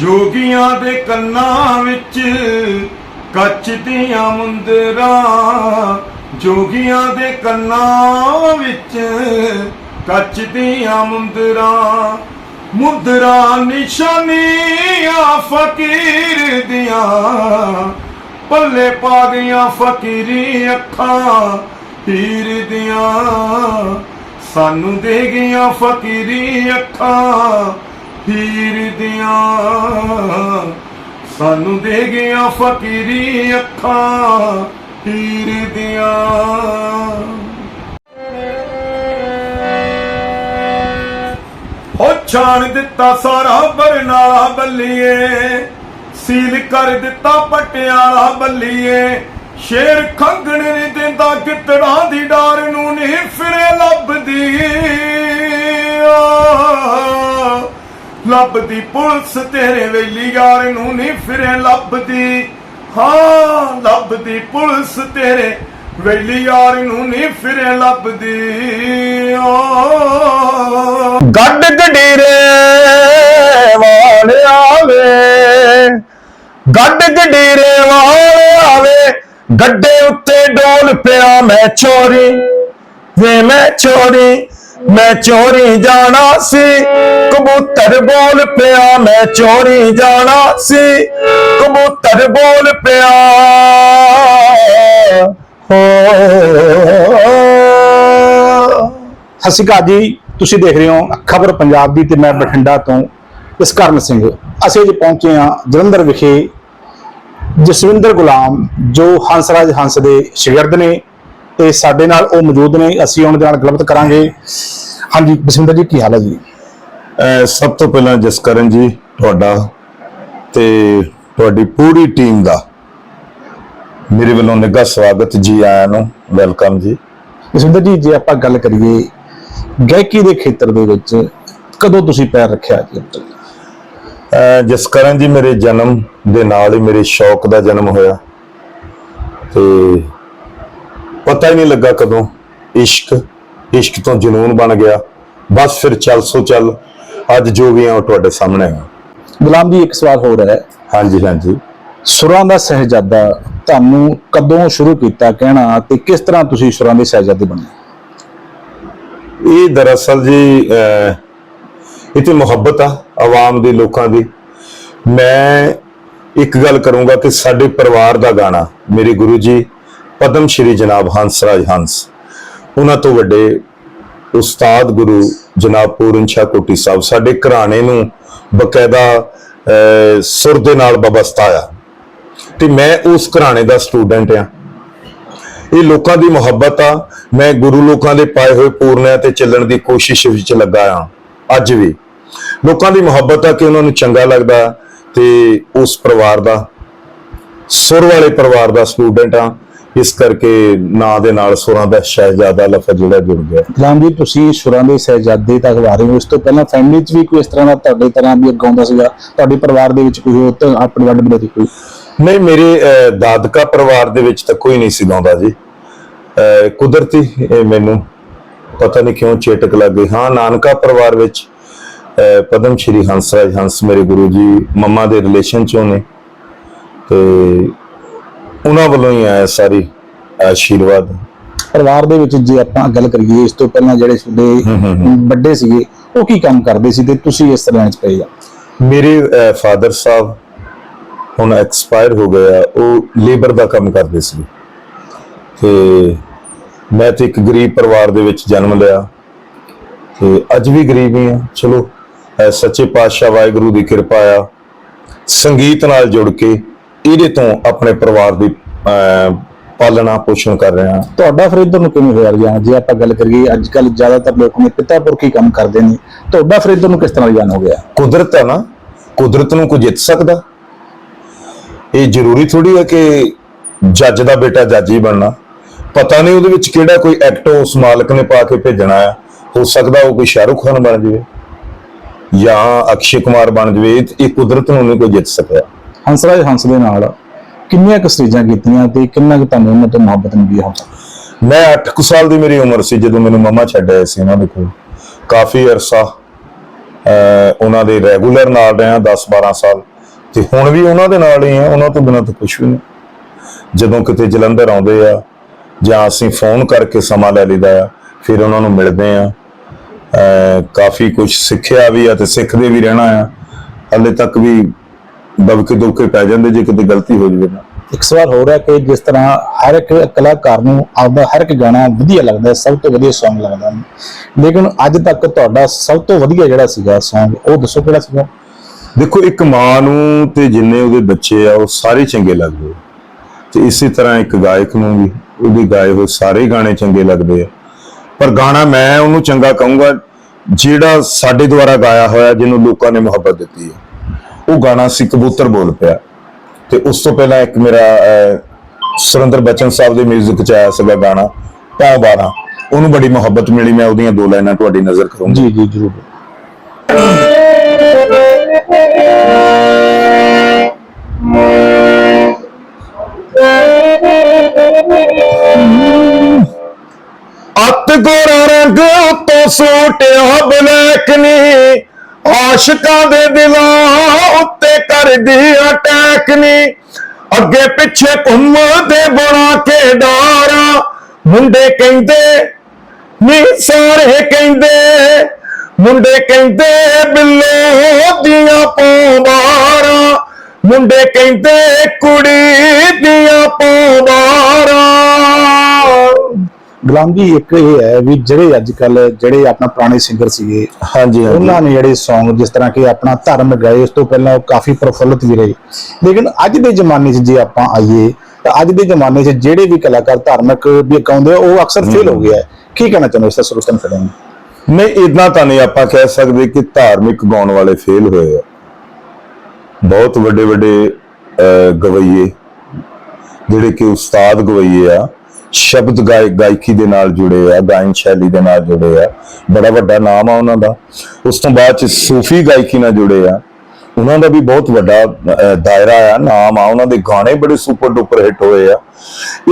ਜੋਗੀਆਂ ਦੇ ਕੰਨਾਂ ਵਿੱਚ ਕੱਚ ਦੀਆਂ ਮੁੰਦਰਾਂ, ਜੋਗੀਆਂ ਦੇ ਕੰਨਾਂ ਵਿੱਚ ਕੱਚ ਦੀਆਂ ਮੁੰਦਰਾਂ ਮੁੰਦਰਾਂ ਨਿਸ਼ਾਨੀਆਂ ਫਕੀਰ ਦੀਆਂ, ਪੱਲੇ ਪਾ ਗਈਆਂ ਫਕੀਰੀ ਅੱਖਾਂ ਪੀਰ ਦੀਆਂ, ਸਾਨੂੰ ਦੇ ਗਈਆਂ ਫਕੀਰੀ ਅੱਖਾਂ। ਦੀਆਂ। ਸਾਨੂੰ ਦੇ ਗਈਆਂ ਫਕੀਰੀ ਅੱਖਾਂ ਪੀਰ ਦੀਆਂ। ਹੋ ਛਾਣ ਦਿੱਤਾ ਸਾਰਾ ਬਰਨਾਲਾ ਬੱਲੀਏ, ਸੀਲ ਕਰ ਦਿੱਤਾ ਪਟਿਆਲਾ ਬੱਲੀਏ। ਸ਼ੇਰ ਖੰਗਣ ਨਹੀਂ ਦਿੰਦਾ ਕਿਤੜਾਂ ਦੀ ਡਾਰ ਨੂੰ ਨਹੀਂ ਫਿਰੇ ਲੱਭਦੀ। ਆ। ਲੱਭਦੀ ਪੁਲਿਸ ਤੇਰੇ ਵੇਲੀ ਯਾਰ ਨੂੰ ਨਹੀਂ ਫਿਰੇ ਲੱਭਦੀ। ਹਾਂ, ਲੱਭਦੀ ਪੁਲਿਸ ਤੇਰੇ ਵੇਲੀ ਯਾਰ ਨੂੰ ਨਹੀਂ ਫਿਰੇ ਲੱਭਦੀ। ਗੱਡ ਗਡੀਰੇ ਵਾਲ ਆਵੇ, ਗੱਡ ਗਡੀਰੇ ਵਾਲ ਆਵੇ, ਗੱਡੇ ਉੱਤੇ ਡੋਲ ਪਿਆ ਮੈਂ ਚੋਰੀ, ਵੇ ਮੈਂ ਚੋਰੀ ਮੈਂ ਚੋਰੀ ਜਾਣਾ ਸੀ। ਕਬੂਤਰ ਬੋਲ ਪਿਆ, ਮੈਂ ਚੋਰੀ ਜਾਣਾ ਸੀ। ਕਬੂਤਰ ਬੋਲ ਪਿਆ। ਹੋ ਸਤਿ ਸ਼੍ਰੀ ਅਕਾਲ ਜੀ, ਤੁਸੀਂ ਦੇਖ ਰਹੇ ਹੋ ਖਬਰ ਪੰਜਾਬ ਦੀ ਤੇ ਮੈਂ ਬਠਿੰਡਾ ਤੋਂ ਇਸਕਰਨ ਸਿੰਘ। ਅਸੀਂ ਅੱਜ ਪਹੁੰਚੇ ਹਾਂ ਜਲੰਧਰ ਵਿਖੇ। ਜਸਵਿੰਦਰ ਗੁਲਾਮ, ਜੋ ਹੰਸਰਾਜ ਹੰਸ ਦੇ ਸ਼ਾਗਿਰਦ ਨੇ ਤੇ ਸਾਡੇ ਨਾਲ ਉਹ ਮੌਜੂਦ ਨੇ, ਅਸੀਂ ਉਹਨਾਂ ਦੇ ਨਾਲ ਗੱਲਬਾਤ ਕਰਾਂਗੇ। ਹਾਂਜੀ, ਜਸਵਿੰਦਰ ਜੀ, ਕੀ ਹਾਲ ਹੈ ਜੀ? ਸਭ ਤੋਂ ਪਹਿਲਾਂ ਜਸਕਰਨ ਜੀ ਤੁਹਾਡਾ ਤੇ ਤੁਹਾਡੀ ਪੂਰੀ ਟੀਮ ਦਾ ਮੇਰੇ ਵੱਲੋਂ ਨਿੱਘਾ ਸਵਾਗਤ ਜੀ ਆਇਆਂ ਨੂੰ ਵੈਲਕਮ ਜੀ। ਜਸਵਿੰਦਰ ਜੀ ਜੇ ਆਪਾਂ ਗੱਲ ਕਰੀਏ ਗਾਇਕੀ ਦੇ ਖੇਤਰ ਦੇ ਵਿੱਚ ਕਦੋਂ ਤੁਸੀਂ ਪੈਰ ਰੱਖਿਆ ਜੀ ਅਹ ਜਸਕਰਨ ਜੀ ਮੇਰੇ ਜਨਮ ਦੇ ਨਾਲ ਹੀ ਮੇਰੇ ਸ਼ੌਕ ਦਾ ਜਨਮ ਹੋਇਆ। ਤੇ ਪਤਾ ਹੀ ਨਹੀਂ ਲੱਗਾ ਕਦੋਂ ਇਸ਼ਕ ਇਸ਼ਕ ਤੋਂ ਜਨੂਨ ਬਣ ਗਿਆ। ਬਸ ਫਿਰ ਚੱਲ ਸੋ ਚੱਲ ਅੱਜ ਜੋ ਵੀ ਆ ਉਹ ਤੁਹਾਡੇ ਸਾਹਮਣੇ ਆ। ਗੁਲਾਮ ਜੀ ਇੱਕ ਸਵਾਲ ਹੋਰ ਹੈ। ਹਾਂਜੀ ਹਾਂਜੀ। ਸੁਰਾਂ ਦਾ ਸਹਿਜਾਦਾ ਤੁਹਾਨੂੰ ਕਦੋਂ ਸ਼ੁਰੂ ਕੀਤਾ ਕਹਿਣਾ ਤੇ ਕਿਸ ਤਰ੍ਹਾਂ ਤੁਸੀਂ ਸੁਰਾਂ ਦੇ ਸਹਿਜਾਦੇ ਬਣੇ ਇਹ ਦਰਅਸਲ ਜੀ ਇਹ ਤੇ ਮੁਹੱਬਤ ਆ ਆਵਾਮ ਦੀ ਲੋਕਾਂ ਦੀ। ਮੈਂ ਇੱਕ ਗੱਲ ਕਰੂੰਗਾ ਕਿ ਸਾਡੇ ਪਰਿਵਾਰ ਦਾ ਗਾਣਾ ਮੇਰੇ ਗੁਰੂ ਜੀ ਪਦਮ ਸ਼੍ਰੀ ਜਨਾਬ ਹੰਸਰਾਜ ਹੰਸ ਉਹਨਾਂ ਤੋਂ ਵੱਡੇ ਉਸਤਾਦ ਗੁਰੂ ਜਨਾਬ ਪੂਰਨ ਸ਼ਾਹ ਕੋਟੀ ਸਾਹਿਬ, ਸਾਡੇ ਘਰਾਣੇ ਨੂੰ ਬਕਾਇਦਾ ਸੁਰ ਦੇ ਨਾਲ ਵਾਬਸਤਾ ਆ। ਤੇ ਮੈਂ ਉਸ ਘਰਾਣੇ ਦਾ ਸਟੂਡੈਂਟ ਆ। ਇਹ ਲੋਕਾਂ ਦੀ ਮੁਹੱਬਤ ਆ। ਮੈਂ ਗੁਰੂ ਲੋਕਾਂ ਦੇ ਪਾਏ ਹੋਏ ਪੂਰਨਿਆਂ ਤੇ ਚੱਲਣ ਦੀ ਕੋਸ਼ਿਸ਼ ਵਿੱਚ ਲੱਗਾ ਆ, ਅੱਜ ਵੀ। ਲੋਕਾਂ ਦੀ ਮੁਹੱਬਤ ਆ ਕਿ ਉਹਨਾਂ ਨੂੰ ਚੰਗਾ ਲੱਗਦਾ ਤੇ ਉਸ ਪਰਿਵਾਰ ਦਾ, ਸੁਰ ਵਾਲੇ ਪਰਿਵਾਰ ਦਾ ਸਟੂਡੈਂਟ ਆ। ਇਸ ਕਰਕੇ ਨਾਂ ਦੇ ਨਾਲ ਸੁਰਾਂ ਦਾ ਸ਼ਹਿਜ਼ਾਦਾ ਲਫ਼ਜ਼ ਜਿਹੜਾ ਜੁੜ ਗਿਆ। ਗੁਲਾਮ ਜੀ ਤੁਸੀਂ ਸੁਰਾਂ ਦੇ ਸਹਿਜਾਦੇ ਤੱਕ ਆ ਰਹੇ ਹੋ। ਇਸ ਤੋਂ ਪਹਿਲਾਂ ਫੈਮਿਲੀ 'ਚ ਵੀ ਕੋਈ ਇਸ ਤਰ੍ਹਾਂ ਦਾ ਤੁਹਾਡੇ ਤਰ੍ਹਾਂ ਵੀ ਗਾਉਂਦਾ ਸੀਗਾ? ਤੁਹਾਡੇ ਪਰਿਵਾਰ ਦੇ ਵਿੱਚ ਕੋਈ ਹੋਰ ਤਾਂ ਆਪਣੇ ਵੱਡ ਬੜੇ ਕੋਈ? ਨਹੀਂ ਮੇਰੇ ਦਾਦਕਾ ਪਰਿਵਾਰ ਦੇ ਵਿੱਚ ਤਾਂ ਕੋਈ ਨਹੀਂ ਸੀ ਗਾਉਂਦਾ ਜੀ। ਕੁਦਰਤੀ ਇਹ ਮੈਨੂੰ ਪਤਾ ਨਹੀਂ ਕਿਉਂ ਚੇਟਕ ਲੱਗ ਗਈ। ਹਾਂ ਨਾਨਕਾ ਪਰਿਵਾਰ ਵਿੱਚ ਪਦਮ ਸ਼੍ਰੀ ਹੰਸਰਾਜ ਹੰਸ ਮੇਰੇ ਗੁਰੂ ਜੀ ਮੰਮਾ ਦੇ ਰਿਲੇਸ਼ਨ ਚੋਂ ਨੇ। ਤੇ ਉਹਨਾਂ ਵੱਲੋਂ ਹੀ ਆਇਆ ਸਾਰੀ ਆਸ਼ੀਰਵਾਦ। ਪਰਿਵਾਰ ਦੇ ਵਿੱਚ ਜੇ ਆਪਾਂ ਗੱਲ ਕਰੀਏ ਇਸ ਤੋਂ ਪਹਿਲਾਂ ਜਿਹੜੇ ਤੁਹਾਡੇ ਵੱਡੇ ਸੀਗੇ ਉਹ ਕੀ ਕੰਮ ਕਰਦੇ ਸੀ ਤੇ ਤੁਸੀਂ ਇਸ ਤਰ੍ਹਾਂ 'ਚ ਪਏ ਆ? ਮੇਰੇ ਫਾਦਰ ਸਾਹਿਬ ਹੁਣ ਐਕਸਪਾਇਰ ਹੋ ਗਏ ਆ ਉਹ ਲੇਬਰ ਦਾ ਕੰਮ ਕਰਦੇ ਸੀ। ਤੇ ਮੈਂ ਤੇ ਇੱਕ ਗਰੀਬ ਪਰਿਵਾਰ ਦੇ ਵਿੱਚ ਜਨਮ ਲਿਆ। ਤੇ ਅੱਜ ਵੀ ਗਰੀਬ ਹੀ ਆ। ਚਲੋ ਸੱਚੇ ਪਾਤਸ਼ਾਹ ਵਾਹਿਗੁਰੂ ਦੀ ਕਿਰਪਾ ਆ। ਸੰਗੀਤ ਨਾਲ ਜੁੜ ਕੇ ਇਹਦੇ ਤੋਂ ਆਪਣੇ ਪਰਿਵਾਰ ਦੀ ਪਾਲਣਾ ਪੋਸ਼ਣ ਕਰ ਰਿਹਾ ਤੁਹਾਡਾ ਫਿਰ ਇੱਧਰ ਨੂੰ ਕਿਵੇਂ ਹੋਇਆ ਰੁਝਾਨ ਜੇ ਆਪਾਂ ਗੱਲ ਕਰੀਏ ਅੱਜ ਕੱਲ ਜ਼ਿਆਦਾਤਰ ਲੋਕ ਨੇ ਪਿਤਾ ਪੁਰਖੀ ਕੰਮ ਕਰਦੇ ਨੇ। ਤੁਹਾਡਾ ਫਿਰ ਇੱਧਰ ਨੂੰ ਕਿਸ ਤਰ੍ਹਾਂ ਰੁਝਾਨ ਹੋ ਗਿਆ? ਕੁਦਰਤ ਹੈ ਨਾ ਕੁਦਰਤ ਨੂੰ ਕੋਈ ਜਿੱਤ ਸਕਦਾ? ਇਹ ਜ਼ਰੂਰੀ ਥੋੜੀ ਹੈ ਕਿ ਜੱਜ ਦਾ ਬੇਟਾ ਜੱਜ ਹੀ ਬਣਨਾ। ਪਤਾ ਨਹੀਂ ਉਹਦੇ ਵਿੱਚ ਕਿਹੜਾ ਕੋਈ ਐਕਟ ਉਸ ਮਾਲਕ ਨੇ ਪਾ ਕੇ ਭੇਜਣਾ ਆ। ਹੋ ਸਕਦਾ ਉਹ ਕੋਈ ਸ਼ਾਹਰੁਖ ਖਾਨ ਬਣ ਜਾਵੇ ਜਾਂ ਅਕਸ਼ੇ ਕੁਮਾਰ ਬਣ ਜਾਵੇ। ਇਹ- ਇਹ ਕੁਦਰਤ ਨੂੰ ਨਹੀਂ ਕੋਈ ਜਿੱਤ ਸਕਿਆ ਹੰਸਰਾਜ ਹੰਸ ਦੇ ਨਾਲ ਕਿੰਨੀਆਂ ਕੁ ਸਟੇਜਾਂ ਕੀਤੀਆਂ ਤੇ ਕਿੰਨਾ ਕੁ ਤੁਹਾਨੂੰ ਉਹਨਾਂ ਤੋਂ ਮੁਹੱਬਤ ਮਿਲੀ ਹੁਣ? ਮੈਂ 8 ਕੁ ਸਾਲ ਦੀ ਮੇਰੀ ਉਮਰ ਸੀ ਜਦੋਂ ਮੈਨੂੰ ਮਮਾ ਛੱਡ ਆਏ ਸੀ ਉਹਨਾਂ ਦੇ ਕੋਲ। ਕਾਫੀ ਅਰਸਾ ਉਹਨਾਂ ਦੇ ਰੈਗੂਲਰ ਨਾਲ ਰਿਹਾ 10 12 ਸਾਲ। ਤੇ ਹੁਣ ਵੀ ਉਹਨਾਂ ਦੇ ਨਾਲ ਹੀ ਆ, ਉਹਨਾਂ ਤੋਂ ਬਿਨਾਂ ਤਾਂ ਕੁਝ ਵੀ ਨਹੀਂ। ਜਦੋਂ ਕਿਤੇ ਜਲੰਧਰ ਆਉਂਦੇ ਆ ਜਾਂ ਅਸੀਂ ਫੋਨ ਕਰਕੇ ਸਮਾਂ ਲੈ ਲਈਦਾ ਆ, ਫਿਰ ਉਹਨਾਂ ਨੂੰ ਮਿਲਦੇ ਆ। ਅਹ, ਕਾਫੀ ਕੁਝ ਸਿੱਖਿਆ ਵੀ ਆ ਤੇ ਸਿੱਖਦੇ ਵੀ ਰਹਿਣਾ ਆ। ਹਲੇ ਤੱਕ ਵੀ ਦਬਕੇ ਦੁਬਕੇ ਪੈ ਜਾਂਦੇ ਜੇ ਕਿਤੇ ਗਲਤੀ ਹੋ ਜਾਵੇ ਨਾ ਇੱਕ ਸਵਾਲ ਹੋ ਰਿਹਾ ਕਿ ਜਿਸ ਤਰ੍ਹਾਂ ਹਰ ਇੱਕ ਕਲਾਕਾਰ ਨੂੰ ਆਪਦਾ ਹਰ ਇੱਕ ਗਾਣਾ ਵਧੀਆ ਲੱਗਦਾ ਸਭ ਤੋਂ ਵਧੀਆ Song ਲੱਗਦਾ ਲੇਕਿਨ ਅੱਜ ਤੱਕ ਤੁਹਾਡਾ ਸਭ ਤੋਂ ਵਧੀਆ ਜਿਹੜਾ ਸੀਗਾ Song ਉਹ ਦੱਸੋ ਕਿਹੜਾ ਸੀਗਾ? ਦੇਖੋ ਇੱਕ ਮਾਂ ਨੂੰ ਤੇ ਜਿੰਨੇ ਉਹਦੇ ਬੱਚੇ ਆ ਉਹ ਸਾਰੇ ਚੰਗੇ ਲੱਗਦੇ ਤੇ ਇਸੇ ਤਰ੍ਹਾਂ ਇੱਕ ਗਾਇਕ ਨੂੰ ਵੀ ਉਹਦੇ ਗਾਏ ਹੋਏ ਸਾਰੇ ਗਾਣੇ ਚੰਗੇ ਲੱਗਦੇ ਆ। ਪਰ ਗਾਣਾ ਮੈਂ ਉਹਨੂੰ ਚੰਗਾ ਕਹੂੰਗਾ ਜਿਹੜਾ ਸਾਡੇ ਦੁਆਰਾ ਗਾਇਆ ਹੋਇਆ ਜਿਹਨੂੰ ਲੋਕਾਂ ਨੇ ਮੁਹੱਬਤ ਦਿੱਤੀ ਹੈ। ਉਹ ਗਾਣਾ ਸੀ ਕਬੂਤਰ ਬੋਲ ਪਿਆ। ਤੇ ਉਸ ਤੋਂ ਪਹਿਲਾਂ ਇੱਕ ਮੇਰਾ ਸੁਰਿੰਦਰ ਬਚਨ ਸਾਹਿਬ ਦੇ 뮤직 ਚ ਆਇਆ ਸੀਗਾ ਗਾਣਾ ਪੌ 12 ਉਹਨੂੰ ਬੜੀ ਮੁਹੱਬਤ ਮਿਲੀ ਮੈਂ ਉਹਦੀਆਂ ਦੋ ਲਾਈਨਾਂ ਤੁਹਾਡੀ ਨਜ਼ਰ ਕਰੂੰਗਾ। ਜੀ ਜੀ ਜ਼ਰੂਰ। ਅੱਤ ਗੋਰਾ ਰੰਗ ਤੋਂ ਸੂਟਿਆ ਬਲੈਕ ਨੀ। ਆਸ਼ਿਕਾਂ ਦੇ ਦਿਲਾਂ ਉੱਤੇ ਕਰਦੀ ਅਟੈਕ ਨੀ। ਅੱਗੇ ਪਿੱਛੇ ਘੁੰਮਦੇ ਬਣਾ ਕੇ ਡਾਰਾ। ਮੁੰਡੇ ਕਹਿੰਦੇ ਨੀ ਸਾਰੇ ਕਹਿੰਦੇ, ਮੁੰਡੇ ਕਹਿੰਦੇ ਬਿੱਲੋ ਦੀਆਂ ਪੌਂਦਾਰਾਂ ਮੁੰਡੇ ਕਹਿੰਦੇ ਕੁੜੀ ਦੀਆਂ ਪੌਂਦਾਰਾਂ ਗੁਲਾਮ ਜੀ ਇੱਕ ਇਹ ਹੈ ਵੀ ਜਿਹੜੇ ਅੱਜ ਕੱਲ ਜਿਹੜੇ ਆਪਣਾ ਪੁਰਾਣੇ ਸਿੰਗਰ ਸੀਗੇ ਹਾਂਜੀ ਉਹਨਾਂ ਨੇ ਜਿਹੜੇ Song ਜਿਸ ਤਰ੍ਹਾਂ ਕਿ ਆਪਣਾ ਧਰਮ ਗਏ ਉਸ ਤੋਂ ਪਹਿਲਾਂ ਉਹ ਕਾਫੀ ਪ੍ਰਫੁੱਲਤ ਵੀ ਰਹੇ। ਲੇਕਿਨ ਅੱਜ ਦੇ ਜ਼ਮਾਨੇ 'ਚ ਜੇ ਆਪਾਂ ਆਈਏ ਤਾਂ ਅੱਜ ਦੇ ਜ਼ਮਾਨੇ 'ਚ ਜਿਹੜੇ ਵੀ ਕਲਾਕਾਰ ਧਾਰਮਿਕ ਵੀ ਗਾਉਂਦੇ ਆ, ਉਹ ਅਕਸਰ ਫੇਲ ਹੋ ਗਿਆ ਹੈ। ਕੀ ਕਹਿਣਾ ਚਾਹੁੰਦੇ ਹੋ ਇਸ ਸਰੋਤਨ ਫਿਲਮ ਨਹੀਂ ਇਦਾਂ ਤਾਂ ਨਹੀਂ ਆਪਾਂ ਕਹਿ ਸਕਦੇ ਕਿ ਧਾਰਮਿਕ ਗਾਉਣ ਵਾਲੇ ਫੇਲ ਹੋਏ ਆ। ਬਹੁਤ ਵੱਡੇ ਵੱਡੇ ਗਵਈਏ ਜਿਹੜੇ ਕਿ ਉਸਤਾਦ ਗਵਈਏ ਆ ਸ਼ਬਦ ਗਾਇਕ ਗਾਇਕੀ ਦੇ ਨਾਲ ਜੁੜੇ ਆ, ਗਾਇਨ ਸ਼ੈਲੀ ਦੇ ਨਾਲ ਜੁੜੇ ਆ। ਬੜਾ ਵੱਡਾ ਨਾਮ ਆ ਉਹਨਾਂ ਦਾ। ਉਸ ਤੋਂ ਬਾਅਦ ਚ ਸੂਫੀ ਗਾਇਕੀ ਨਾਲ ਜੁੜੇ ਆ। ਉਹਨਾਂ ਦਾ ਵੀ ਬਹੁਤ ਵੱਡਾ ਦਾਇਰਾ ਆ, ਨਾਮ ਆ। ਉਹਨਾਂ ਦੇ ਗਾਣੇ ਬੜੇ ਸੁਪਰ ਡੁਪਰ ਹਿੱਟ ਹੋਏ ਆ।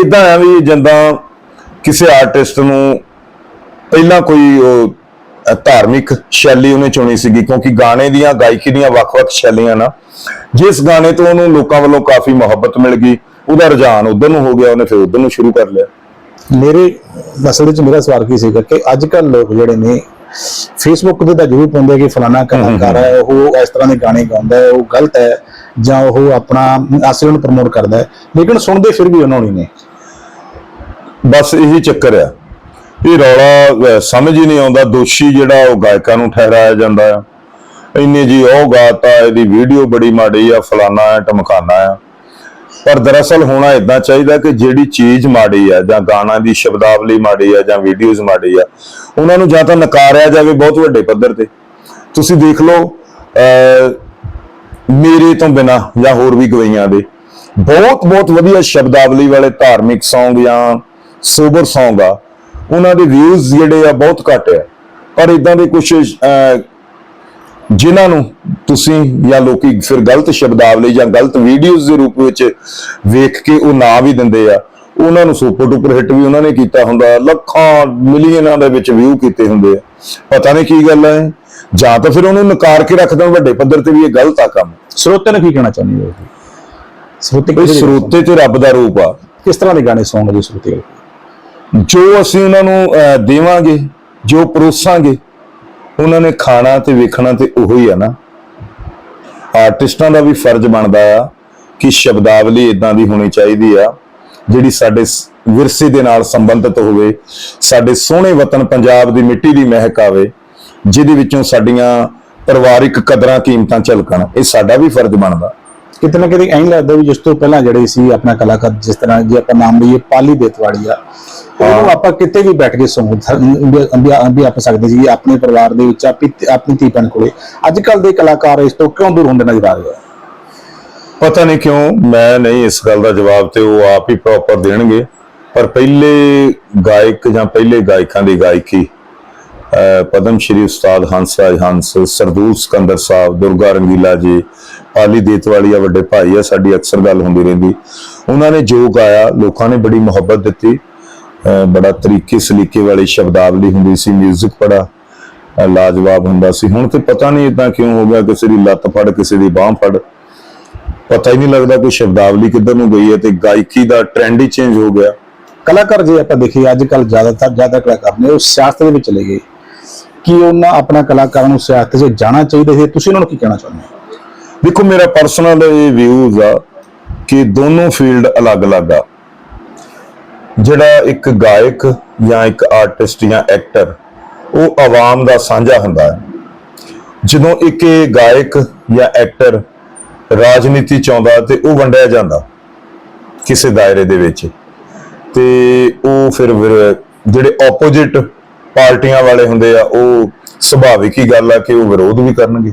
ਇਦਾਂ ਆ ਵੀ ਜਿੱਦਾਂ ਕਿਸੇ ਆਰਟਿਸਟ ਨੂੰ ਪਹਿਲਾਂ ਕੋਈ ਉਹ ਧਾਰਮਿਕ ਸ਼ੈਲੀ ਉਹਨੇ ਚੁਣੀ ਸੀਗੀ, ਕਿਉਂਕਿ ਗਾਣੇ ਦੀਆਂ, ਗਾਇਕੀ ਦੀਆਂ ਵੱਖ-ਵੱਖ ਸ਼ੈਲੀਆਂ ਨਾ। ਜਿਸ ਗਾਣੇ ਤੋਂ ਉਹਨੂੰ ਲੋਕਾਂ ਵੱਲੋਂ ਕਾਫੀ ਮੁਹੱਬਤ ਮਿਲ ਗਈ। ਉਹਦਾ ਰੁਝਾਨ ਉਧਰ ਨੂੰ ਹੋ ਗਿਆ ਉਹਨੇ ਫਿਰ ਉਧਰ ਨੂੰ ਸ਼ੁਰੂ ਕਰ ਲਿਆ। ਮੇਰੇ ਅਸਲ ਵਿੱਚ ਮੇਰਾ ਸਵਾਲ ਕੀ ਸੀਗਾ ਕਿ ਅੱਜ ਕੱਲ ਲੋਕ ਜਿਹੜੇ ਨੇ ਫੇਸਬੁੱਕ ਤੇ ਤਾਂ ਜ਼ਰੂਰ ਪਾਉਂਦੇ ਕਿ ਫਲਾਣਾ ਕਲਾਕਾਰ ਹੈ ਉਹ ਇਸ ਤਰ੍ਹਾਂ ਦੇ ਗਾਣੇ ਗਾਉਂਦਾ ਹੈ ਉਹ ਗਲਤ ਹੈ ਜਾਂ ਉਹ ਆਪਣਾ ਅਸਲ ਨੂੰ ਪ੍ਰਮੋਟ ਕਰਦਾ ਹੈ। ਲੇਕਿਨ ਸੁਣਦੇ ਫਿਰ ਵੀ ਉਹਨਾਂ ਨੂੰ। ਹੀ ਨੇ ਬਸ ਇਹੀ ਚੱਕਰ ਆ। ਇਹ ਰੌਲਾ ਸਮਝ ਹੀ ਨਹੀਂ ਆਉਂਦਾ ਦੋਸ਼ੀ ਜਿਹੜਾ ਉਹ ਗਾਇਕਾਂ ਨੂੰ ਠਹਿਰਾਇਆ ਜਾਂਦਾ ਆ। ਇੰਨੇ ਜੀ ਉਹ ਗਾਤਾ ਇਹਦੀ ਵੀਡੀਓ ਬੜੀ ਮਾੜੀ ਆ ਫਲਾਨਾ ਆ ਟਮਕਾਨਾ ਆ। ਪਰ ਦਰਅਸਲ ਹੋਣਾ ਇਦਾਂ ਚਾਹੀਦਾ ਕਿ ਜਿਹੜੀ ਚੀਜ਼ ਮਾੜੀ ਆ ਜਾਂ ਗਾਣਾ ਦੀ ਸ਼ਬਦਾਵਲੀ ਮਾੜੀ ਆ ਜਾਂ ਵੀਡੀਓਜ਼ ਮਾੜੀ ਆ ਉਹਨਾਂ ਨੂੰ ਜਾਂ ਤਾਂ ਨਕਾਰਿਆ ਜਾਵੇ ਬਹੁਤ ਵੱਡੇ ਪੱਧਰ ਤੇ। ਤੁਸੀਂ ਦੇਖ ਲਓ ਅ, ਮੇਰੇ ਤੋਂ ਬਿਨਾ ਜਾਂ ਹੋਰ ਵੀ ਗਵਈਆਂ ਦੇ ਬਹੁਤ ਬਹੁਤ ਵਧੀਆ ਸ਼ਬਦਾਵਲੀ ਵਾਲੇ ਧਾਰਮਿਕ Song ਜਾਂ ਸੋਬਰ Song ਆ ਉਹਨਾਂ ਦੇ ਵਿਊਜ਼ ਜਿਹੜੇ ਆ ਬਹੁਤ ਘੱਟ ਆ। ਪਰ ਇਦਾਂ ਦੇ ਕੁਝ ਜਿਨ੍ਹਾਂ ਨੂੰ ਤੁਸੀਂ ਜਾਂ ਲੋਕੀ ਫਿਰ ਗਲਤ ਸ਼ਬਦਾਵਲੀ ਜਾਂ ਗਲਤ ਵੀਡੀਓਜ਼ ਦੇ ਰੂਪ ਵਿੱਚ ਵੇਖ ਕੇ ਉਹ ਨਾਂ ਵੀ ਦਿੰਦੇ ਆ ਉਹਨਾਂ ਨੂੰ ਸੁਪਰ ਡੁਪਰ ਹਿੱਟ ਵੀ ਉਹਨਾਂ ਨੇ ਕੀਤਾ ਹੁੰਦਾ ਲੱਖਾਂ ਮਿਲੀਅਨਾਂ ਦੇ ਵਿੱਚ ਵਿਊ ਕੀਤੇ ਹੁੰਦੇ ਆ। ਪਤਾ ਨਹੀਂ ਕੀ ਗੱਲ ਹੈ ਜਾਂ ਤਾਂ ਫਿਰ ਉਹਨੂੰ ਨਕਾਰ ਕੇ ਰੱਖ ਦੇਣ ਵੱਡੇ ਪੱਧਰ ਤੇ ਵੀ ਇਹ ਗਲਤ ਆ ਕੰਮ। ਸਰੋਤੇ ਨੂੰ ਕੀ ਕਹਿਣਾ ਚਾਹੁੰਦੇ ਹੋ ਸਰੋਤੇ ਸਰੋਤੇ ਤੇ ਰੱਬ ਦਾ ਰੂਪ ਆ। ਕਿਸ ਤਰ੍ਹਾਂ ਦੇ ਗਾਣੇ ਦੇ ਸਰੋਤੇ? ਜੋ ਅਸੀਂ ਉਹਨਾਂ ਨੂੰ ਦੇਵਾਂਗੇ ਜੋ ਪਰੋਸਾਂਗੇ ਉਹਨਾਂ ਨੇ ਖਾਣਾ ਤੇ ਵੇਖਣਾ ਤੇ ਹੀ ਆ ਨਾ। ਆਰਟਿਸਟਾਂ ਦਾ ਵੀ ਫਰਜ਼ ਬਣਦਾ ਆ ਕਿ ਸ਼ਬਦਾਵਲੀ ਇਦਾਂ ਦੀ ਹੋਣੀ ਚਾਹੀਦੀ ਆ, ਜਿਹੜੀ ਸਾਡੇ ਵਿਰਸੇ ਦੇ ਨਾਲ ਸੰਬੰਧਿਤ ਹੋਵੇ, ਸਾਡੇ ਸੋਹਣੇ ਵਤਨ ਪੰਜਾਬ ਦੀ ਮਿੱਟੀ ਦੀ ਮਹਿਕ ਆਵੇ, ਜਿਹਦੇ ਵਿੱਚੋਂ ਸਾਡੀਆਂ ਪਰਿਵਾਰਿਕ ਕਦਰਾਂ, ਕੀਮਤਾਂ ਝਲਕਣ, ਇਹ ਸਾਡਾ ਵੀ ਫਰਜ਼ ਬਣਦਾ। ਕਿਤੇ ਨਾ ਕਿਤੇ ਐਂ ਲੱਗਦਾ ਵੀ ਜਿਸ ਤੋਂ ਪਹਿਲਾਂ ਜਿਹੜੇ ਸੀ ਆਪਣਾ ਕਲਾਕਾਰ ਜਿਸ ਤਰ੍ਹਾਂ ਜੇ ਆਪਾਂ ਨਾਮ ਲਈਏ ਪਾਲੀ ਦੇਤਵਾੜੀਆ ਉਹ ਆਪਾਂ ਕਿਤੇ ਵੀ ਬੈਠ ਕੇ ਸੁਣ ਵੀ ਆਪ ਸਕਦੇ ਸੀ ਆਪਣੇ ਪਰਿਵਾਰ ਦੇ ਵਿੱਚ ਆਪੀ ਆਪਣੀ ਧੀ ਭੈਣ ਕੋਲੇ। ਅੱਜ ਕੱਲ ਦੇ ਕਲਾਕਾਰ ਇਸ ਤੋਂ ਕਿਉਂ ਦੂਰ ਹੁੰਦੇ ਨਜ਼ਰ ਆ ਰਹੇ ਪਤਾ ਨਹੀਂ ਕਿਉਂ ਮੈਂ ਨਹੀਂ ਇਸ ਗੱਲ ਦਾ ਜਵਾਬ ਤੇ ਉਹ ਆਪ ਹੀ ਪ੍ਰੋਪਰ ਦੇਣਗੇ ਪਰ ਪਹਿਲੇ ਗਾਇਕ ਜਾਂ ਪਹਿਲੇ ਗਾਇਕਾਂ ਦੀ ਗਾਇਕੀ ਪਦਮ ਸ਼੍ਰੀ ਉਸਤਾਦ ਹੰਸਰਾਜ ਹੰਸ ਸਰਦੂਲ ਸਿਕੰਦਰ ਸਾਹਿਬ ਦੁਰਗਾ ਰੰਗੀਲਾ ਜੀ ਪਾਲੀ ਦੇਤਵਾਲੀਆ ਵੱਡੇ ਭਾਈ ਆ, ਸਾਡੀ ਅਕਸਰ ਗੱਲ ਹੁੰਦੀ ਰਹਿੰਦੀ। ਉਹਨਾਂ ਨੇ ਜੋ ਗਾਇਆ ਲੋਕਾਂ ਨੇ ਬੜੀ ਮੁਹੱਬਤ ਦਿੱਤੀ। ਬੜਾ ਤਰੀਕੇ ਸਲੀਕੇ ਵਾਲੀ ਸ਼ਬਦਾਵਲੀ ਹੁੰਦੀ ਸੀ 뮤직 ਬੜਾ ਲਾਜਵਾਬ ਹੁੰਦਾ ਸੀ। ਹੁਣ ਤੇ ਪਤਾ ਨਹੀਂ ਇਦਾਂ ਕਿਉਂ ਹੋ ਗਿਆ, ਕਿਸੇ ਦੀ ਲੱਤ ਫੜ, ਕਿਸੇ ਦੀ ਬਾਹ ਫੜ। ਪਤਾ ਹੀ ਨਹੀਂ ਲੱਗਦਾ ਕੋਈ ਸ਼ਬਦਾਵਲੀ ਕਿੱਧਰ ਨੂੰ ਗਈ ਹੈ ਤੇ ਗਾਇਕੀ ਦਾ ਟ੍ਰੈਂਡ ਹੀ ਚੇਂਜ ਹੋ ਗਿਆ। ਕਲਾਕਾਰ ਜੇ ਆਪਾਂ ਦੇਖੀਏ ਅੱਜ ਕੱਲ ਜ਼ਿਆਦਾਤਰ, ਜ਼ਿਆਦਾ ਕਲਾਕਾਰ ਨੇ ਉਹ ਸਿਆਸਤ ਦੇ ਵਿੱਚ ਚਲੇ ਗਏ। ਕਿ ਉਹਨਾਂ ਆਪਣਾ ਕਲਾਕਾਰਾਂ ਨੂੰ ਸਿਆਸਤ 'ਚ ਜਾਣਾ ਚਾਹੀਦਾ ਸੀ ਤੁਸੀਂ ਉਹਨਾਂ ਨੂੰ ਕੀ ਕਹਿਣਾ ਚਾਹੁੰਦੇ ਹੋ? ਦੇਖੋ ਮੇਰਾ ਪਰਸਨਲ ਇਹ ਵਿਊਜ਼ ਆ ਕਿ ਦੋਨੋਂ ਫੀਲਡ ਅਲੱਗ-ਅਲੱਗ ਆ। ਜਿਹੜਾ ਇੱਕ ਗਾਇਕ ਜਾਂ ਇੱਕ ਆਰਟਿਸਟ ਜਾਂ ਐਕਟਰ ਉਹ ਆਵਾਮ ਦਾ ਸਾਂਝਾ ਹੁੰਦਾ ਹੈ। ਜਦੋਂ ਇੱਕ ਇਹ ਗਾਇਕ ਜਾਂ ਐਕਟਰ ਰਾਜਨੀਤੀ 'ਚ ਆਉਂਦਾ ਤੇ ਉਹ ਵੰਡਿਆ ਜਾਂਦਾ ਕਿਸੇ ਦਾਇਰੇ ਦੇ ਵਿੱਚ, ਤੇ ਉਹ ਫਿਰ ਜਿਹੜੇ ਆਪੋਜੀਟ ਪਾਰਟੀਆਂ ਵਾਲੇ ਹੁੰਦੇ ਆ, ਉਹ ਸੁਭਾਵਿਕ ਹੀ ਗੱਲ ਆ ਕਿ ਉਹ ਵਿਰੋਧ ਵੀ ਕਰਨਗੇ।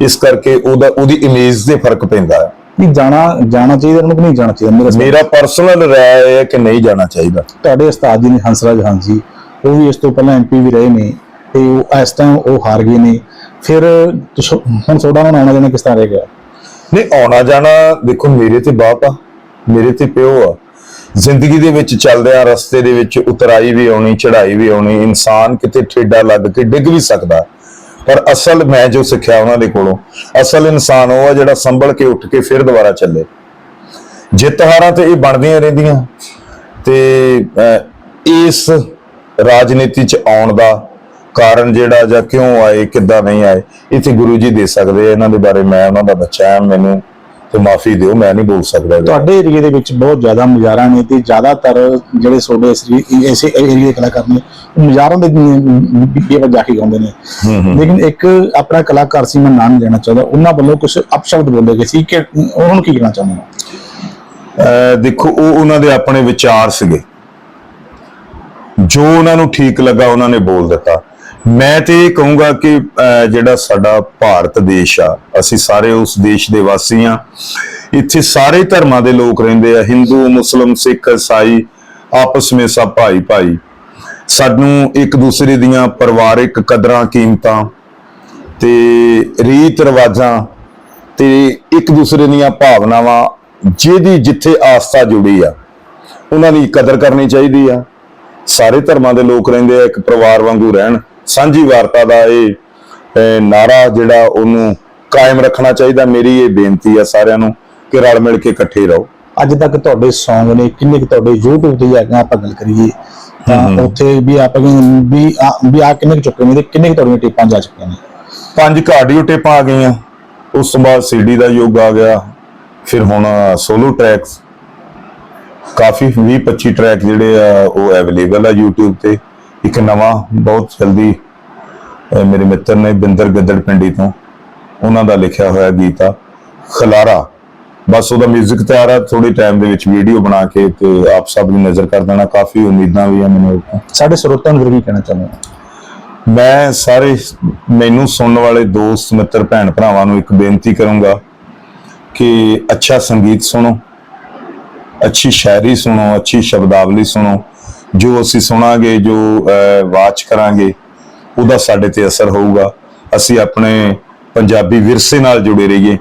ਇਸ ਕਰਕੇ ਉਹਦਾ ਉਹਦੀ ਇਮੇਜ ਤੇ ਫ਼ਰਕ ਪੈਂਦਾ ਹੈ। ਕਿ ਜਾਣਾ ਜਾਣਾ ਚਾਹੀਦਾ ਉਹਨਾਂ ਨੂੰ ਕਿ ਨਹੀਂ ਜਾਣਾ ਚਾਹੀਦਾ? ਮੇਰਾ ਪਰਸਨਲ ਰਾਏ ਹੈ ਕਿ ਨਹੀਂ ਜਾਣਾ ਚਾਹੀਦਾ। ਤੁਹਾਡੇ ਉਸਤਾਦ ਜੀ ਨੇ ਹੰਸਰਾਜ ਹਾਂ ਜੀ ਉਹ ਵੀ ਇਸ ਤੋਂ ਪਹਿਲਾਂ ਐਮਪੀ ਵੀ ਰਹੇ ਨੇ ਤੇ ਉਹ ਇਸ ਟਾਈਮ ਉਹ ਹਾਰ ਗਏ ਨੇ। ਫਿਰ ਹੁਣ ਤੁਹਾਡਾ ਨੂੰ ਆਉਣਾ ਜਾਣਾ ਕਿਸ ਤਰ੍ਹਾਂ ਰਹੇਗਾ ਨਹੀਂ ਆਉਣਾ ਜਾਣਾ ਦੇਖੋ ਮੇਰੇ ਤੇ ਬਾਪ ਆ ਮੇਰੇ ਤੇ ਪਿਓ ਆ। ਜ਼ਿੰਦਗੀ ਦੇ ਵਿੱਚ ਚੱਲਦਿਆਂ ਰਸਤੇ ਦੇ ਵਿੱਚ ਉਤਰਾਈ ਵੀ ਆਉਣੀ ਚੜ੍ਹਾਈ ਵੀ ਆਉਣੀ ਇਨਸਾਨ ਕਿਤੇ ਠੇਡਾ ਲੱਗ ਕੇ ਡਿੱਗ ਵੀ ਸਕਦਾ। ਪਰ ਅਸਲ ਮੈਂ ਜੋ ਸਿੱਖਿਆ ਉਹਨਾਂ ਦੇ ਕੋਲੋਂ, ਅਸਲ ਇਨਸਾਨ ਉਹ ਆ ਜਿਹੜਾ ਸੰਭਲ ਕੇ ਉੱਠ ਕੇ ਫਿਰ ਦੁਬਾਰਾ ਚੱਲੇ। ਜਿੱਤ ਹਾਰਾਂ ਤੇ ਇਹ ਬਣਦੀਆਂ ਰਹਿੰਦੀਆਂ। ਤੇ ਇਸ ਰਾਜਨੀਤੀ ਚ ਆਉਣ ਦਾ ਕਾਰਨ ਜਿਹੜਾ ਜਾਂ ਕਿਉਂ ਆਏ, ਕਿੱਦਾਂ ਨਹੀਂ ਆਏ, ਇੱਥੇ ਗੁਰੂ ਜੀ ਦੇ ਸਕਦੇ ਆ। ਇਹਨਾਂ ਦੇ ਬਾਰੇ ਮੈਂ ਉਹਨਾਂ ਦਾ ਬੱਚਾ ਹਾਂ, ਮੈਨੂੰ ਤੇ ਮਾਫੀ ਦਿਓ ਮੈਂ ਨਹੀਂ ਬੋਲ ਸਕਦਾ। ਤੁਹਾਡੇ ਏਰੀਏ ਦੇ ਵਿੱਚ ਬਹੁਤ ਜ਼ਿਆਦਾ ਮਜ਼ਾਰਾਂ ਨੇ ਤੇ ਜ਼ਿਆਦਾਤਰ ਜਿਹੜੇ ਤੁਹਾਡੇ ਇਸ ਏਰੀ- ਇਸੇ ਏਰੀਏ ਦੇ ਕਲਾਕਾਰ ਨੇ ਉਹ ਮਜ਼ਾਰਾਂ ਦੇ ਬੀਬੀ ਪਰ ਜਾ ਕੇ ਗਾਉਂਦੇ ਨੇ। ਲੇਕਿਨ ਇੱਕ ਆਪਣਾ ਕਲਾਕਾਰ ਸੀ ਮੈਂ ਨਾਮ ਲੈਣਾ ਚਾਹੁੰਦਾ ਉਹਨਾਂ ਵੱਲੋਂ ਕੁਝ ਅਪਸ਼ਬਦ ਬੋਲੇ ਗਏ ਸੀ। ਕਿ ਉਹਨਾਂ ਨੂੰ ਕੀ ਕਹਿਣਾ ਚਾਹੁੰਦੇ ਹੋ ਦੇਖੋ ਉਹ ਉਹਨਾਂ ਦੇ ਆਪਣੇ ਵਿਚਾਰ ਸੀਗੇ। ਜੋ ਉਹਨਾਂ ਨੂੰ ਠੀਕ ਲੱਗਾ ਉਹਨਾਂ ਨੇ ਬੋਲ ਦਿੱਤਾ। ਮੈਂ ਤੇ ਇਹ ਕਹੂੰਗਾ ਕਿ ਜਿਹੜਾ ਸਾਡਾ ਭਾਰਤ ਦੇਸ਼ ਆ, ਅਸੀਂ ਸਾਰੇ ਉਸ ਦੇਸ਼ ਦੇ ਵਾਸੀ ਆ ਇੱਥੇ ਸਾਰੇ ਧਰਮਾਂ ਦੇ ਲੋਕ ਰਹਿੰਦੇ ਆ, ਹਿੰਦੂ, ਮੁਸਲਮ, ਸਿੱਖ, ਈਸਾਈ, ਆਪਸ ਵਿੱਚ ਸਭ ਭਾਈ ਭਾਈ ਸਾਨੂੰ ਇੱਕ ਦੂਸਰੇ ਦੀਆਂ ਪਰਿਵਾਰਿਕ ਕਦਰਾਂ, ਕੀਮਤਾਂ ਤੇ ਰੀਤ ਰਿਵਾਜਾਂ ਤੇ ਇੱਕ ਦੂਸਰੇ ਦੀਆਂ ਭਾਵਨਾਵਾਂ, ਜਿਹਦੀ ਜਿੱਥੇ ਆਸਥਾ ਜੁੜੀ ਆ, ਉਹਨਾਂ ਦੀ ਕਦਰ ਕਰਨੀ ਚਾਹੀਦੀ ਆ। ਸਾਰੇ ਧਰਮਾਂ ਦੇ ਲੋਕ ਰਹਿੰਦੇ ਆ, ਇੱਕ ਪਰਿਵਾਰ ਵਾਂਗੂ ਰਹਿਣ। ਸਾਂਝੀ ਵਾਰਤਾ ਦਾ ਇਹ ਨਾਰਾ ਜਿਹੜਾ ਉਹਨੂੰ ਕਾਇਮ ਰੱਖਣਾ ਚਾਹੀਦਾ। ਮੇਰੀ ਇਹ ਬੇਨਤੀ ਆ ਸਾਰਿਆਂ ਨੂੰ ਕਿ ਰਲ ਮਿਲ ਕੇ ਇਕੱਠੇ ਰਹੋ। ਅੱਜ ਤੱਕ ਤੁਹਾਡੇ Song ਨੇ ਕਿੰਨੇ ਕੁ ਤੁਹਾਡੇ YouTube ਤੇ ਜਾ ਕੇ ਆਪਾਂ ਗੱਲ ਕਰੀਏ ਤਾਂ ਉੱਥੇ ਵੀ ਆਪਾਂ ਵੀ ਵੀ ਆ ਕਿੰਨੇ ਚੁੱਕੇ ਨੇ ਕਿੰਨੇ ਕੁ ਤੁਹਾਡੀਆਂ ਟੇਪਾਂ ਜਾ ਚੁੱਕੀਆਂ ਨੇ? ਪੰਜ ਕਾਰਡੀਓ ਟੇਪਾਂ ਆ ਗਈਆਂ। ਉਸ ਤੋਂ ਬਾਅਦ ਸੀਡੀ ਦਾ ਯੁੱਗ ਆ ਗਿਆ। ਫਿਰ ਹੁਣ ਸੋਲੋ ਟਰੈਕਸ ਕਾਫੀ 20 25 ਟਰੈਕ ਜਿਹੜੇ ਆ ਉਹ ਅਵੇਲੇਬਲ ਆ YouTube ਤੇ। ਇੱਕ ਨਵਾਂ ਬਹੁਤ ਜਲਦੀ ਮੇਰੇ ਮਿੱਤਰ ਨੇ ਬਿੰਦਰ ਗੱਦੜ ਪਿੰਡੀ ਤੋਂ ਉਹਨਾਂ ਦਾ ਲਿਖਿਆ ਹੋਇਆ ਗੀਤ ਆ ਖਲਾਰਾ। ਬਸ ਉਹਦਾ 뮤직 ਤਿਆਰ ਆ ਥੋੜੇ ਟਾਈਮ ਦੇ ਵਿੱਚ ਵੀਡੀਓ ਬਣਾ ਕੇ ਤੇ ਆਪ ਸਭ ਨੂੰ ਨਜ਼ਰ ਕਰ ਦੇਣਾ ਕਾਫੀ ਉਮੀਦਾਂ ਵੀ ਆ ਮੈਨੂੰ। ਸਾਡੇ ਸਰੋਤਾਂ ਨੂੰ ਕੀ ਕਹਿਣਾ ਚਾਹੁੰਦੇ ਮੈਂ ਸਾਰੇ ਮੈਨੂੰ ਸੁਣਨ ਵਾਲੇ ਦੋਸਤ ਮਿੱਤਰ ਭੈਣ ਭਰਾਵਾਂ ਨੂੰ ਇੱਕ ਬੇਨਤੀ ਕਰੂੰਗਾ ਕਿ ਅੱਛਾ ਸੰਗੀਤ ਸੁਣੋ। ਅੱਛੀ ਸ਼ਾਇਰੀ ਸੁਣੋ ਅੱਛੀ ਸ਼ਬਦਾਵਲੀ ਸੁਣੋ। ਜੋ ਅਸੀਂ ਸੁਣਾਂਗੇ ਜੋ ਵਾਚ ਕਰਾਂਗੇ ਉਹਦਾ ਸਾਡੇ ਤੇ ਅਸਰ ਹੋਊਗਾ। ਅਸੀਂ ਆਪਣੇ ਪੰਜਾਬੀ ਵਿਰਸੇ ਨਾਲ ਜੁੜੇ ਰਹੀਏ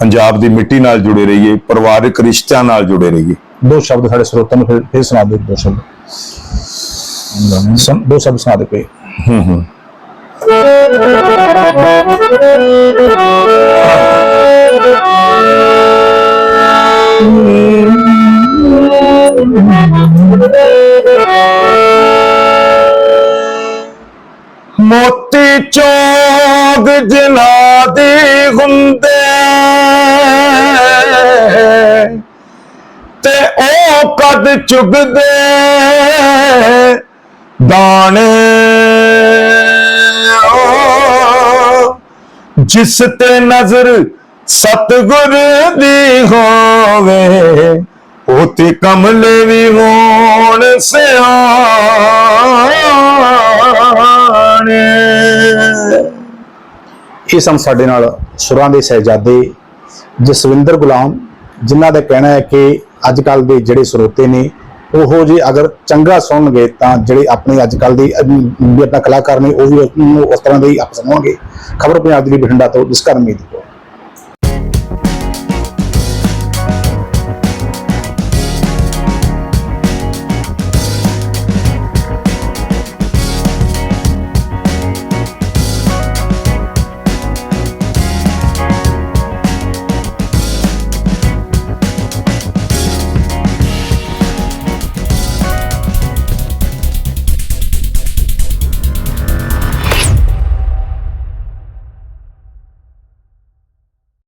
ਪੰਜਾਬ ਦੀ ਮਿੱਟੀ ਨਾਲ ਜੁੜੇ ਰਹੀਏ ਪਰਿਵਾਰਕ ਰਿਸ਼ਤਿਆਂ ਨਾਲ ਜੁੜੇ ਰਹੀਏ। ਦੋ ਸ਼ਬਦ ਸਾਡੇ ਸਰੋਤਾਂ ਨੂੰ ਫਿਰ ਫਿਰ ਸੁਣਾ ਦਿਓ ਦੋ ਸ਼ਬਦ। ਸੁਣ- ਦੋ ਸ਼ਬਦ ਸੁਣਾ ਦਿਓ ਕੋਈ। ਮੋਤੀ ਚੋਗ ਜਿਨਾ ਦੇ ਹੁੰਦੇ ਤੇ ਉਹ ਕਦ ਚੁਗਦੇ ਦਾਣੇ? ਜਿਸ ਤੇ ਨਜ਼ਰ ਸਤਗੁਰ ਦੀ ਹੋਵੇ ਉਹ ਕਮਲੇ ਵੀ ਹੋਣ ਸਿਆਣੇ। ਇਹ ਸਨ ਸਾਡੇ ਨਾਲ ਸੁਰਾਂ ਦੇ ਸਹਿਜਾਦੇ ਜਸਵਿੰਦਰ ਗੁਲਾਮ, ਜਿਨ੍ਹਾਂ ਦਾ ਕਹਿਣਾ ਹੈ ਕਿ ਅੱਜ ਕੱਲ ਦੇ ਜਿਹੜੇ ਸਰੋਤੇ ਨੇ, ਉਹੋ ਜੇ ਅਗਰ ਚੰਗਾ ਸੁਣਨਗੇ ਤਾਂ ਜਿਹੜੇ ਆਪਣੇ ਅੱਜ ਕੱਲ ਦੇ ਵੀ ਆਪਣਾ ਕਲਾਕਾਰ ਨੇ, ਉਹ ਵੀ ਉਸ ਉਸ ਤਰ੍ਹਾਂ ਦੇ ਹੀ ਆਪ ਸੁਣਾਉਣਗੇ ਖਬਰ ਪੰਜਾਬ ਦੇ ਲਈ ਬਠਿੰਡਾ ਤੋਂ, ਜਿਸ ਕਰਨ ਮੀਤ